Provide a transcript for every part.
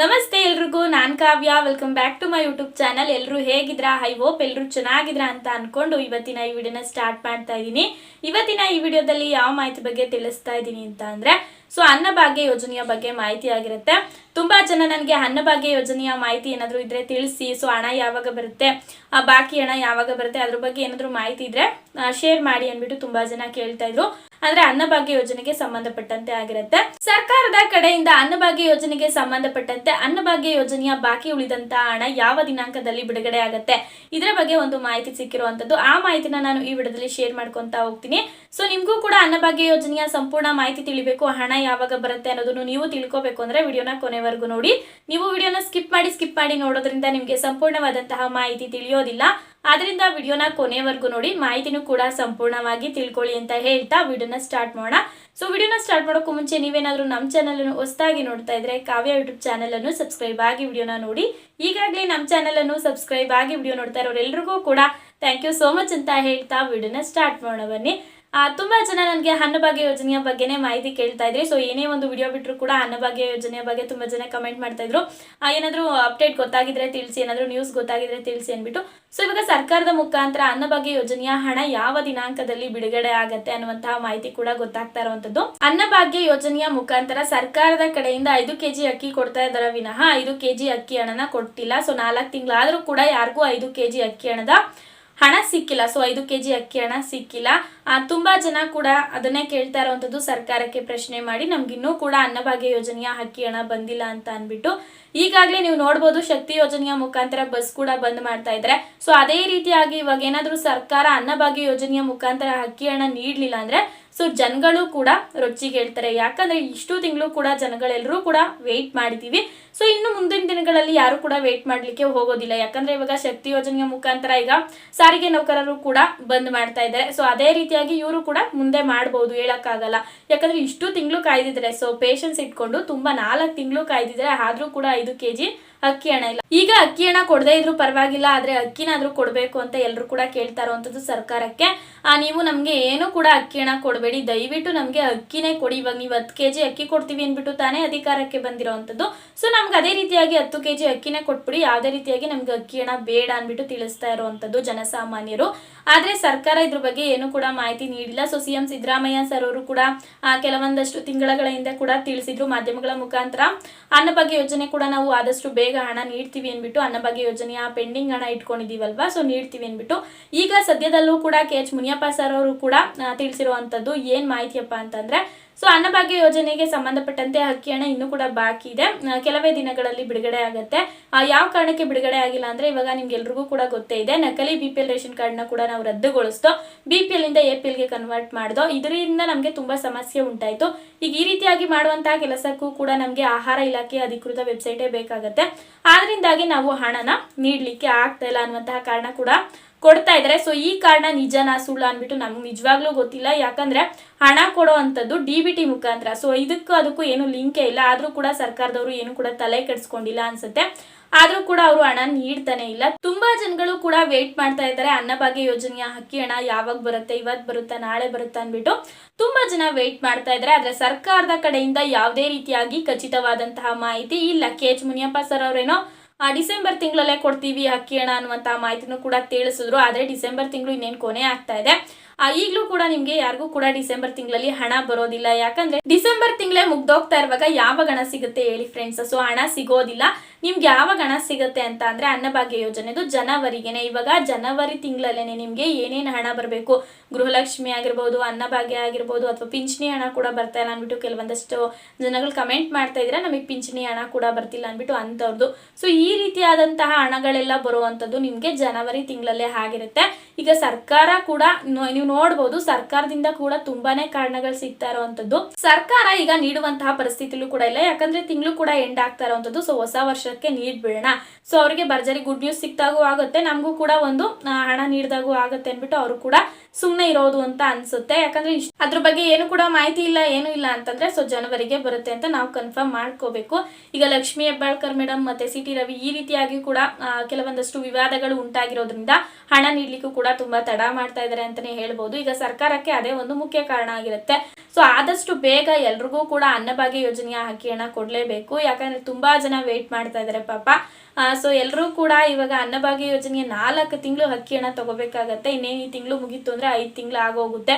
ನಮಸ್ತೆ ಎಲ್ರಿಗೂ, ನಾನ್ Kavya. Welcome back to my YouTube channel ಎಲ್ಲರೂ ಹೇಗಿದ್ರಾ? ಐ ಹೋಪ್ ಎಲ್ಲರೂ ಚೆನ್ನಾಗಿದ್ರಾ ಅಂತ ಅನ್ಕೊಂಡು ಇವತ್ತಿನ ಈ ವಿಡಿಯೋನ ಸ್ಟಾರ್ಟ್ ಮಾಡ್ತಾ ಇದ್ದೀನಿ. ಇವತ್ತಿನ ಈ ವಿಡಿಯೋದಲ್ಲಿ ಯಾವ ಮಾಹಿತಿ ಬಗ್ಗೆ ತಿಳಿಸ್ತಾ ಇದ್ದೀನಿ ಅಂತ ಅಂದ್ರೆ ಸೊ ಅನ್ನಭಾಗ್ಯ ಯೋಜನೆಯ ಬಗ್ಗೆ ಮಾಹಿತಿ ಆಗಿರುತ್ತೆ. ತುಂಬಾ ಜನ ನನಗೆ ಅನ್ನಭಾಗ್ಯ ಯೋಜನೆಯ ಮಾಹಿತಿ ಏನಾದರೂ ಇದ್ರೆ ತಿಳಿಸಿ. ಸೊ ಹಣ ಯಾವಾಗ ಬರುತ್ತೆ? ಆ, ಬಾಕಿ ಹಣ ಯಾವಾಗ ಬರುತ್ತೆ? ಅದ್ರ ಬಗ್ಗೆ ಏನಾದರೂ ಮಾಹಿತಿ ಇದ್ರೆ ಶೇರ್ ಮಾಡಿ ಅಂದ್ಬಿಟ್ಟು ತುಂಬಾ ಜನ ಕೇಳ್ತಾ ಇದ್ರು. ಅಂದ್ರೆ ಅನ್ನಭಾಗ್ಯ ಯೋಜನೆಗೆ ಸಂಬಂಧಪಟ್ಟಂತೆ ಆಗಿರುತ್ತೆ. ಸರ್ಕಾರದ ಕಡೆಯಿಂದ ಅನ್ನಭಾಗ್ಯ ಯೋಜನೆಗೆ ಸಂಬಂಧಪಟ್ಟಂತೆ ಅನ್ನಭಾಗ್ಯ ಯೋಜನೆಯ ಬಾಕಿ ಉಳಿದಂತ ಹಣ ಯಾವ ದಿನಾಂಕದಲ್ಲಿ ಬಿಡುಗಡೆ ಆಗುತ್ತೆ? ಇದರ ಬಗ್ಗೆ ಒಂದು ಮಾಹಿತಿ ಸಿಕ್ಕಿರುವಂತದ್ದು. ಆ ಮಾಹಿತಿನ ನಾನು ಈ ವಿಡಿಯೋದಲ್ಲಿ ಶೇರ್ ಮಾಡ್ಕೊತಾ ಹೋಗ್ತೀನಿ. ಸೊ ನಿಮ್ಗೂ ಕೂಡ ಅನ್ನಭಾಗ್ಯ ಯೋಜನೆಯ ಸಂಪೂರ್ಣ ಮಾಹಿತಿ ತಿಳಿಬೇಕು. ಹಣ ಯಾವಾಗ ಬರುತ್ತೆ ಅನ್ನೋದನ್ನು ನೀವು ತಿಳ್ಕೋಬೇಕು ಅಂದ್ರೆ ವಿಡಿಯೋನ ಕೊನೆವರೆಗೂ ನೋಡಿ. ನೀವು ವಿಡಿಯೋನ ಸ್ಕಿಪ್ ಮಾಡಿ ಸ್ಕಿಪ್ ಮಾಡಿ ನೋಡೋದ್ರಿಂದ ನಿಮಗೆ ಸಂಪೂರ್ಣವಾದಂತಹ ಮಾಹಿತಿ ತಿಳಿಯೋದಿಲ್ಲ. ಆದ್ದರಿಂದ ವಿಡಿಯೋನ ಕೊನೆವರೆಗೂ ನೋಡಿ, ಮಾಹಿತಿನೂ ಕೂಡ ಸಂಪೂರ್ಣವಾಗಿ ತಿಳ್ಕೊಳ್ಳಿ ಅಂತ ಹೇಳ್ತಾ ವಿಡಿಯೋನ ಸ್ಟಾರ್ಟ್ ಮಾಡೋಣ. ಸೊ ವಿಡಿಯೋನ ಸ್ಟಾರ್ಟ್ ಮಾಡೋಕ್ಕೂ ಮುಂಚೆ ನೀವೇನಾದ್ರೂ ನಮ್ಮ ಚಾನಲನ್ನು ಹೊಸದಾಗಿ ನೋಡ್ತಾ ಇದ್ರೆ ಕಾವ್ಯ ಯೂಟ್ಯೂಬ್ ಚಾನಲನ್ನು ಸಬ್ಸ್ಕ್ರೈಬ್ ಆಗಿ ವಿಡಿಯೋನ ನೋಡಿ. ಈಗಾಗಲೇ ನಮ್ಮ ಚಾನಲನ್ನು ಸಬ್ಸ್ಕ್ರೈಬ್ ಆಗಿ ವಿಡಿಯೋ ನೋಡ್ತಾ ಇರೋರೆಲ್ರಿಗೂ ಕೂಡ ಥ್ಯಾಂಕ್ ಯು ಸೋ ಮಚ್ ಅಂತ ಹೇಳ್ತಾ ವಿಡಿಯೋನ ಸ್ಟಾರ್ಟ್ ಮಾಡೋಣ ಬನ್ನಿ. ತುಂಬಾ ಜನ ನನಗೆ ಅನ್ನಭಾಗ್ಯ ಯೋಜನೆಯ ಬಗ್ಗೆನೇ ಮಾಹಿತಿ ಕೇಳ್ತಾ ಇದ್ರಿ. ಸೊ ಏನೇ ಒಂದು ವಿಡಿಯೋ ಬಿಟ್ಟರು ಕೂಡ ಅನ್ನಭಾಗ್ಯ ಯೋಜನೆಯ ಬಗ್ಗೆ ತುಂಬಾ ಜನ ಕಮೆಂಟ್ ಮಾಡ್ತಾ ಇದ್ರು. ಏನಾದ್ರೂ ಅಪ್ಡೇಟ್ ಗೊತ್ತಾಗಿದ್ರೆ ತಿಳಿಸಿ, ಏನಾದ್ರು ನ್ಯೂಸ್ ಗೊತ್ತಾಗಿದ್ರೆ ತಿಳಿಸಿ ಅಂದ್ಬಿಟ್ಟು. ಸೊ ಇವಾಗ ಸರ್ಕಾರದ ಮುಖಾಂತರ ಅನ್ನಭಾಗ್ಯ ಯೋಜನೆಯ ಹಣ ಯಾವ ದಿನಾಂಕದಲ್ಲಿ ಬಿಡುಗಡೆ ಆಗತ್ತೆ ಅನ್ನುವಂತಹ ಮಾಹಿತಿ ಕೂಡ ಗೊತ್ತಾಗ್ತಾ ಇರುವಂತದ್ದು. ಅನ್ನಭಾಗ್ಯ ಯೋಜನೆಯ ಮುಖಾಂತರ ಸರ್ಕಾರದ ಕಡೆಯಿಂದ ಐದು ಕೆಜಿ ಅಕ್ಕಿ ಕೊಡ್ತಾ ಇದ್ದಾರೆ ವಿನಃ ಐದು ಕೆಜಿ ಅಕ್ಕಿ ಹಣನ ಕೊಟ್ಟಿಲ್ಲ. ಸೊ ನಾಲ್ಕು ತಿಂಗಳಾದರೂ ಕೂಡ ಯಾರಿಗೂ ಐದು ಕೆಜಿ ಅಕ್ಕಿ ಹಣದ ಹಣ ಸಿಕ್ಕಿಲ್ಲ. ಸೊ ಐದು ಕೆ ಜಿ ಅಕ್ಕಿ ಹಣ ಸಿಕ್ಕಿಲ್ಲ. ತುಂಬಾ ಜನ ಕೂಡ ಅದನ್ನೇ ಕೇಳ್ತಾ ಇರುವಂತದ್ದು ಸರ್ಕಾರಕ್ಕೆ ಪ್ರಶ್ನೆ ಮಾಡಿ ನಮ್ಗಿನ್ನೂ ಕೂಡ ಅನ್ನಭಾಗ್ಯ ಯೋಜನೆಯ ಅಕ್ಕಿ ಹಣ ಬಂದಿಲ್ಲ ಅಂತ ಅನ್ಬಿಟ್ಟು ಈಗಾಗಲೇ ನೀವು ನೋಡ್ಬೋದು ಶಕ್ತಿ ಯೋಜನೆಯ ಮುಖಾಂತರ ಬಸ್ ಕೂಡ ಬಂದ್ ಮಾಡ್ತಾ ಇದ್ದಾರೆ. ಸೊ ಅದೇ ರೀತಿಯಾಗಿ ಇವಾಗ ಏನಾದರೂ ಸರ್ಕಾರ ಅನ್ನಭಾಗ್ಯ ಯೋಜನೆಯ ಮುಖಾಂತರ ಅಕ್ಕಿ ಹಣ ನೀಡಲಿಲ್ಲ ಅಂದ್ರೆ ಸೊ ಜನಗಳು ಕೂಡ ರೊಚ್ಚಿಗೆ ಹೇಳ್ತಾರೆ. ಯಾಕಂದ್ರೆ ಇಷ್ಟು ತಿಂಗಳು ಕೂಡ ಜನಗಳೆಲ್ಲರೂ ಕೂಡ ವೇಟ್ ಮಾಡಿದೀವಿ. ಸೊ ಇನ್ನು ಮುಂದಿನ ದಿನಗಳಲ್ಲಿ ಯಾರು ಕೂಡ ವೇಟ್ ಮಾಡ್ಲಿಕ್ಕೆ ಹೋಗೋದಿಲ್ಲ. ಯಾಕಂದ್ರೆ ಇವಾಗ ಶಕ್ತಿ ಯೋಜನೆಯ ಮುಖಾಂತರ ಈಗ ಸಾರಿಗೆ ನೌಕರರು ಕೂಡ ಬಂದ್ ಮಾಡ್ತಾ ಇದ್ದಾರೆ. ಸೊ ಅದೇ ರೀತಿಯಾಗಿ ಇವರು ಕೂಡ ಮುಂದೆ ಮಾಡಬಹುದು ಹೇಳಕ್ಕಾಗಲ್ಲ. ಯಾಕಂದ್ರೆ ಇಷ್ಟು ತಿಂಗಳು ಕಾಯ್ದಿದ್ರೆ ಸೊ ಪೇಷನ್ಸ್ ಇಟ್ಕೊಂಡು ತುಂಬಾ ನಾಲ್ಕು ತಿಂಗಳು ಕಾಯ್ದಿದ್ರೆ ಆದ್ರೂ ಕೂಡ ಐದು ಕೆಜಿ ಅಕ್ಕಿ ಹಣ ಇಲ್ಲ. ಈಗ ಅಕ್ಕಿ ಹಣ ಕೊಡದೇ ಇದ್ರು ಪರವಾಗಿಲ್ಲ, ಆದ್ರೆ ಅಕ್ಕಿನಾದ್ರೂ ಕೊಡ್ಬೇಕು ಅಂತ ಎಲ್ಲರೂ ಕೂಡ ಕೇಳ್ತಾ ಇರುವಂತದ್ದು ಸರ್ಕಾರಕ್ಕೆ. ಆ, ನೀವು ನಮ್ಗೆ ಏನು ಕೂಡ ಅಕ್ಕಿ ಹಣ ಕೊಡಬೇಡಿ. ದಯವಿಟ್ಟು ನಮ್ಗೆ ಅಕ್ಕಿನೇ ಕೊಡಿ. ಇವಾಗ ನೀವು ಹತ್ತು ಕೆಜಿ ಅಕ್ಕಿ ಕೊಡ್ತೀವಿ ಅಂದ್ಬಿಟ್ಟು ತಾನೇ ಅಧಿಕಾರಕ್ಕೆ ಬಂದಿರೋವಂಥದ್ದು. ಸೊ, ನಮ್ಗೆ ಅದೇ ರೀತಿಯಾಗಿ ಹತ್ತು ಕೆಜಿ ಅಕ್ಕಿನೇ ಕೊಟ್ಬಿಡಿ. ಯಾವುದೇ ರೀತಿಯಾಗಿ ನಮ್ಗೆ ಅಕ್ಕಿ ಹಣ ಬೇಡ ಅಂದ್ಬಿಟ್ಟು ತಿಳಿಸ್ತಾ ಇರುವಂತದ್ದು ಜನಸಾಮಾನ್ಯರು. ಆದ್ರೆ ಸರ್ಕಾರ ಇದ್ರ ಬಗ್ಗೆ ಏನು ಕೂಡ ಮಾಹಿತಿ ನೀಡಿಲ್ಲ. ಸೊ ಸಿಎಂ ಸಿದ್ದರಾಮಯ್ಯ ಸರ್ ಅವರು ಕೂಡ ಕೆಲವೊಂದಷ್ಟು ತಿಂಗಳ ಹಿಂದೆ ಕೂಡ ತಿಳಿಸಿದ್ರು ಮಾಧ್ಯಮಗಳ ಮುಖಾಂತರ. ಬಗ್ಗೆ ಯೋಜನೆ ಕೂಡ ನಾವು ಆದಷ್ಟು ಹಣ ನೀಡ್ತೀವಿ ಅಂದ್ಬಿಟ್ಟು ಅನ್ನಭಾಗ್ಯ ಯೋಜನೆಯ ಪೆಂಡಿಂಗ್ ಹಣ ಇಟ್ಕೊಂಡಿದೀವಲ್ವಾ ಸೊ ನೀಡ್ತೀವಿ ಅಂದ್ಬಿಟ್ಟು. ಈಗ ಸದ್ಯದಲ್ಲೂ ಕೂಡ ಕೆ ಎಚ್ ಮುನಿಯಪ್ಪ ಸರ್ ಅವರು ಕೂಡ ತಿಳಿಸಿರುವಂಥದ್ದು ಏನ್ ಮಾಹಿತಿಯಪ್ಪ ಅಂತಂದ್ರೆ ಸೊ ಅನ್ನಭಾಗ್ಯ ಯೋಜನೆಗೆ ಸಂಬಂಧಪಟ್ಟಂತೆ ಅಕ್ಕಿ ಹಣ ಇನ್ನೂ ಕೂಡ ಬಾಕಿ ಇದೆ. ಕೆಲವೇ ದಿನಗಳಲ್ಲಿ ಬಿಡುಗಡೆ ಆಗುತ್ತೆ. ಯಾವ ಕಾರಣಕ್ಕೆ ಬಿಡುಗಡೆ ಆಗಿಲ್ಲ ಅಂದ್ರೆ ಇವಾಗ ನಿಮ್ಗೆಲ್ರಿಗೂ ಕೂಡ ಗೊತ್ತೇ ಇದೆ. ನಕಲಿ ಬಿ ಪಿ ಎಲ್ ರೇಷನ್ ಕಾರ್ಡ್ನ ಕೂಡ ನಾವು ರದ್ದುಗೊಳಿಸ್ತೋ ಬಿ ಪಿ ಎಲ್ ಇಂದ ಎ ಪಿ ಎಲ್ಗೆ ಕನ್ವರ್ಟ್ ಮಾಡ್ದೋ. ಇದರಿಂದ ನಮಗೆ ತುಂಬಾ ಸಮಸ್ಯೆ ಉಂಟಾಯಿತು. ಈಗ ಈ ರೀತಿಯಾಗಿ ಮಾಡುವಂತಹ ಕೆಲಸಕ್ಕೂ ಕೂಡ ನಮಗೆ ಆಹಾರ ಇಲಾಖೆ ಅಧಿಕೃತ ವೆಬ್ಸೈಟೇ ಬೇಕಾಗತ್ತೆ. ಆದ್ರಿಂದಾಗಿ ನಾವು ಹಣನ ನೀಡ್ಲಿಕ್ಕೆ ಆಗ್ತಾ ಇಲ್ಲ ಅನ್ನುವಂತಹ ಕಾರಣ ಕೂಡ ಕೊಡ್ತಾ ಇದ್ದಾರೆ. ಸೊ ಈ ಕಾರಣ ನಿಜನಾ ಸುಳ್ಳು ಅಂದ್ಬಿಟ್ಟು ನಮ್ಗೆ ನಿಜವಾಗ್ಲೂ ಗೊತ್ತಿಲ್ಲ. ಯಾಕಂದ್ರೆ ಹಣ ಕೊಡೋ ಅಂಥದ್ದು ಡಿ ಬಿ ಟಿ ಮುಖಾಂತರ. ಸೊ ಇದಕ್ಕೂ ಅದಕ್ಕೂ ಏನು ಲಿಂಕೇ ಇಲ್ಲ. ಆದ್ರೂ ಕೂಡ ಸರ್ಕಾರದವರು ಏನು ಕೂಡ ತಲೆ ಕೆಡಿಸ್ಕೊಂಡಿಲ್ಲ ಅನ್ಸುತ್ತೆ. ಆದ್ರೂ ಕೂಡ ಅವರು ಹಣ ನೀಡ್ತಾನೆ ಇಲ್ಲ. ತುಂಬಾ ಜನಗಳು ಕೂಡ ವೇಟ್ ಮಾಡ್ತಾ ಇದ್ದಾರೆ. ಅನ್ನಭಾಗ್ಯ ಯೋಜನೆಯ ಹಕ್ಕಿ ಹಣ ಯಾವಾಗ ಬರುತ್ತೆ ಇವತ್ತು ಬರುತ್ತಾ, ನಾಳೆ ಬರುತ್ತಾ ಅಂದ್ಬಿಟ್ಟು ತುಂಬಾ ಜನ ವೇಟ್ ಮಾಡ್ತಾ ಇದ್ದಾರೆ. ಆದ್ರೆ ಸರ್ಕಾರದ ಕಡೆಯಿಂದ ಯಾವುದೇ ರೀತಿಯಾಗಿ ಖಚಿತವಾದಂತಹ ಮಾಹಿತಿ ಇಲ್ಲ. ಕೆ ಮುನಿಯಪ್ಪ ಸರ್ ಅವರೇನೋ ಡಿಸೆಂಬರ್ ತಿಂಗಳಲ್ಲೇ ಕೊಡ್ತೀವಿ ಅಕ್ಕಿ ಹಣ ಅನ್ನುವಂಥ ಮಾಹಿತಿನೂ ಕೂಡ ತಿಳಿಸಿದ್ರು. ಆದರೆ ಡಿಸೆಂಬರ್ ತಿಂಗಳು ಇನ್ನೇನು ಕೊನೆ ಆಗ್ತಾ ಇದೆ. ಈಗ್ಲೂ ಕೂಡ ನಿಮ್ಗೆ ಯಾರಿಗೂ ಕೂಡ ಡಿಸೆಂಬರ್ ತಿಂಗಳಲ್ಲಿ ಹಣ ಬರೋದಿಲ್ಲ. ಯಾಕಂದ್ರೆ ಡಿಸೆಂಬರ್ ತಿಂಗಳೇ ಮುಗ್ದೋಗ್ತಾ ಇರುವಾಗ ಯಾವ ಹಣ ಸಿಗುತ್ತೆ ಹೇಳಿ ಫ್ರೆಂಡ್ಸ್ ಸೊ ಹಣ ಸಿಗೋದಿಲ್ಲ. ನಿಮ್ಗೆ ಯಾವಾಗ ಹಣ ಸಿಗುತ್ತೆ ಅಂತ ಅಂದ್ರೆ ಅನ್ನಭಾಗ್ಯ ಯೋಜನೆದು ಜನವರಿಗೆನೆ. ಇವಾಗ ಜನವರಿ ತಿಂಗಳಲ್ಲೇನೆ ನಿಮ್ಗೆ ಏನೇನು ಹಣ ಬರಬೇಕು? ಗೃಹಲಕ್ಷ್ಮಿ ಆಗಿರ್ಬೋದು, ಅನ್ನಭಾಗ್ಯ ಆಗಿರ್ಬೋದು ಅಥವಾ ಪಿಂಚಣಿ ಹಣ ಕೂಡ ಬರ್ತಾ ಇಲ್ಲ ಅಂದ್ಬಿಟ್ಟು ಕೆಲವೊಂದಷ್ಟು ಜನಗಳು ಕಮೆಂಟ್ ಮಾಡ್ತಾ ಇದ್ರೆ ನಮಗೆ ಪಿಂಚಣಿ ಹಣ ಕೂಡ ಬರ್ತಿಲ್ಲ ಅಂದ್ಬಿಟ್ಟು ಅಂಥವ್ರದ್ದು ಸೊ ಈ ರೀತಿಯಾದಂತಹ ಹಣಗಳೆಲ್ಲ ಬರುವಂಥದ್ದು ನಿಮ್ಗೆ ಜನವರಿ ತಿಂಗಳಲ್ಲೇ ಆಗಿರುತ್ತೆ. ಈಗ ಸರ್ಕಾರ ಕೂಡ ನೀವು ನೋಡ್ಬೋದು, ಸರ್ಕಾರದಿಂದ ಕೂಡ ತುಂಬಾನೇ ಕಾರಣಗಳು ಸಿಗ್ತಾ ಇರುವಂತದ್ದು ಸರ್ಕಾರ ಈಗ ನೀಡುವಂತಹ ಪರಿಸ್ಥಿತಿಲೂ ಕೂಡ ಇಲ್ಲ. ಯಾಕಂದ್ರೆ ತಿಂಗಳು ಕೂಡ ಎಂಡ್ ಆಗ್ತಾ ಇರುವಂತದ್ದು ಸೊ ಹೊಸ ವರ್ಷಕ್ಕೆ ನೀಡ್ಬಿಡೋಣ ಸೊ ಅವರಿಗೆ ಭರ್ಜರಿ ಗುಡ್ ನ್ಯೂಸ್ ಸಿಕ್ತಾಗೂ ಆಗುತ್ತೆ. ನಮಗೂ ಕೂಡ ಒಂದು ಹಣ ನೀಡಿದಾಗೂ ಆಗುತ್ತೆ ಅಂದ್ಬಿಟ್ಟು ಅವರು ಕೂಡ ಸುಮ್ಮನೆ ಇರೋದು ಅಂತ ಅನ್ಸುತ್ತೆ. ಯಾಕಂದ್ರೆ ಅದ್ರ ಬಗ್ಗೆ ಏನು ಕೂಡ ಮಾಹಿತಿ ಇಲ್ಲ, ಏನು ಇಲ್ಲ ಅಂತಂದ್ರೆ ಸೊ ಜನವರಿಗೆ ಬರುತ್ತೆ ಅಂತ ನಾವು ಕನ್ಫರ್ಮ್ ಮಾಡ್ಕೋಬೇಕು. ಈಗ ಲಕ್ಷ್ಮಿ ಹೆಬ್ಬಾಳ್ಕರ್ ಮೇಡಮ್ ಮತ್ತೆ ಸಿ ಟಿ ರವಿ ಈ ರೀತಿಯಾಗಿ ಕೂಡ ಕೆಲವೊಂದಷ್ಟು ವಿವಾದಗಳು ಉಂಟಾಗಿರೋದ್ರಿಂದ ಹಣ ನೀಡ್ಲಿಕ್ಕೂ ಕೂಡ ತುಂಬಾ ತಡ ಮಾಡ್ತಾ ಇದ್ದಾರೆ ಅಂತಾನೆ ಹೇಳ್ಬೋದು. ಈಗ ಸರ್ಕಾರಕ್ಕೆ ಅದೇ ಒಂದು ಮುಖ್ಯ ಕಾರಣ ಆಗಿರುತ್ತೆ. ಸೊ ಆದಷ್ಟು ಬೇಗ ಎಲ್ರಿಗೂ ಕೂಡ ಅನ್ನಭಾಗ್ಯ ಯೋಜನೆಯ ಅಕ್ಕಿ ಹಣ ಕೊಡಲೇಬೇಕು. ಯಾಕಂದ್ರೆ ತುಂಬಾ ಜನ ವೇಟ್ ಮಾಡ್ತಾ ಇದ್ದಾರೆ ಪಾಪ. ಸೊ ಎಲ್ಲರೂ ಕೂಡ ಇವಾಗ ಅನ್ನಭಾಗ್ಯ ಯೋಜನೆಯ ನಾಲ್ಕು ತಿಂಗಳು ಅಕ್ಕಿ ಹಣ ತಗೋಬೇಕಾಗತ್ತೆ. ಇನ್ನೇನು ಈ ತಿಂಗಳು ಮುಗೀತು ಅಂದ್ರೆ ಐದು ತಿಂಗಳು ಆಗೋಗುತ್ತೆ.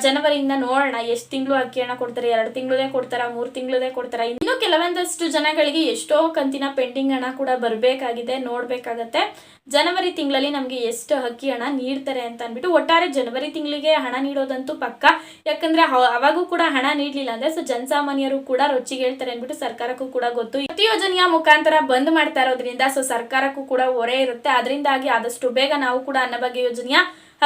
ಜನವರಿಯಿಂದ ನೋಡೋಣ, ಎಷ್ಟು ತಿಂಗಳು ಅಕ್ಕಿ ಹಣ ಕೊಡ್ತಾರೆ, ಎರಡು ತಿಂಗಳದೇ ಕೊಡ್ತಾರ, ಮೂರು ತಿಂಗಳದೇ ಕೊಡ್ತಾರ? ಇನ್ನು ಕೆಲವೊಂದಷ್ಟು ಜನಗಳಿಗೆ ಎಷ್ಟೋ ಕಂತಿನ ಪೆಂಡಿಂಗ್ ಹಣ ಕೂಡ ಬರಬೇಕಾಗಿದೆ, ನೋಡ್ಬೇಕಾಗತ್ತೆ. ಜನವರಿ ತಿಂಗಳಲ್ಲಿ ನಮಗೆ ಎಷ್ಟು ಅಕ್ಕಿ ಹಣ ನೀಡ್ತಾರೆ ಅಂತ ಅಂದ್ಬಿಟ್ಟು ಒಟ್ಟಾರೆ ಜನವರಿ ತಿಂಗಳಿಗೆ ಹಣ ನೀಡೋದಂತೂ ಪಕ್ಕ. ಯಾಕಂದ್ರೆ ಅವ- ಅವಾಗೂ ಕೂಡ ಹಣ ನೀಡ್ಲಿಲ್ಲ ಅಂದ್ರೆ ಸೊ, ಜನಸಾಮಾನ್ಯರು ಕೂಡ ರೊಚ್ಚಿಗೆ ಹೇಳ್ತಾರೆ ಅಂದ್ಬಿಟ್ಟು ಸರ್ಕಾರಕ್ಕೂ ಕೂಡ ಗೊತ್ತು. ಪ್ರತಿ ಯೋಜನೆಯ ಮುಖಾಂತರ ಬಂದ್ ಮಾಡ್ತಾ ಇರೋದ್ರಿಂದ ಸೊ, ಸರ್ಕಾರಕ್ಕೂ ಕೂಡ ಹೊರೆ ಇರುತ್ತೆ. ಅದರಿಂದಾಗಿ ಆದಷ್ಟು ಬೇಗ ನಾವು ಕೂಡ ಅನ್ನಭಾಗ್ಯ ಯೋಜನೆಯ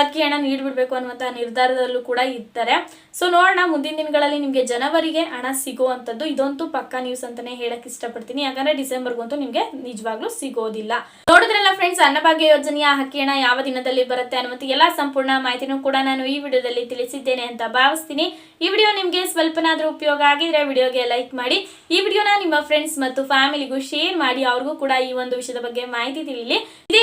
ಅಕ್ಕಿ ಹಣ ನೀಡ್ಬಿಡ್ಬೇಕು ಅನ್ನುವಂತಹ ನಿರ್ಧಾರದಲ್ಲೂ ಕೂಡ ಇರ್ತಾರೆ. ಸೊ ನೋಡೋಣ. ಮುಂದಿನ ದಿನಗಳಲ್ಲಿ ನಿಮಗೆ ಜನವರಿಗೆ ಹಣ ಸಿಗುವಂಥದ್ದು ಇದಂತೂ ಪಕ್ಕಾ ನ್ಯೂಸ್ ಅಂತಾನೆ ಹೇಳಕ್ ಇಷ್ಟಪಡ್ತೀನಿ. ಯಾಕಂದ್ರೆ ಡಿಸೆಂಬರ್ಗಂತೂ ನಿಮಗೆ ನಿಜವಾಗ್ಲೂ ಸಿಗೋದಿಲ್ಲ. ನೋಡಿದ್ರಲ್ಲ ಫ್ರೆಂಡ್ಸ್ ಅನ್ನಭಾಗ್ಯ ಯೋಜನೆಯ ಅಕ್ಕಿ ಹಣ ಯಾವ ದಿನದಲ್ಲಿ ಬರುತ್ತೆ ಅನ್ನುವಂಥ ಎಲ್ಲಾ ಸಂಪೂರ್ಣ ಮಾಹಿತಿನೂ ಕೂಡ ನಾನು ಈ ವಿಡಿಯೋದಲ್ಲಿ ತಿಳಿಸಿದ್ದೇನೆ ಅಂತ ಭಾವಿಸ್ತೀನಿ. ಈ ವಿಡಿಯೋ ನಿಮಗೆ ಸ್ವಲ್ಪನಾದ್ರೂ ಉಪಯೋಗ ಆಗಿದ್ರೆ ವಿಡಿಯೋಗೆ ಲೈಕ್ ಮಾಡಿ. ಈ ವಿಡಿಯೋನ ನಿಮ್ಮ ಫ್ರೆಂಡ್ಸ್ ಮತ್ತು ಫ್ಯಾಮಿಲಿಗೂ ಶೇರ್ ಮಾಡಿ. ಅವ್ರಿಗೂ ಕೂಡ ಈ ಒಂದು ವಿಷಯದ ಬಗ್ಗೆ ಮಾಹಿತಿ ಇದೇ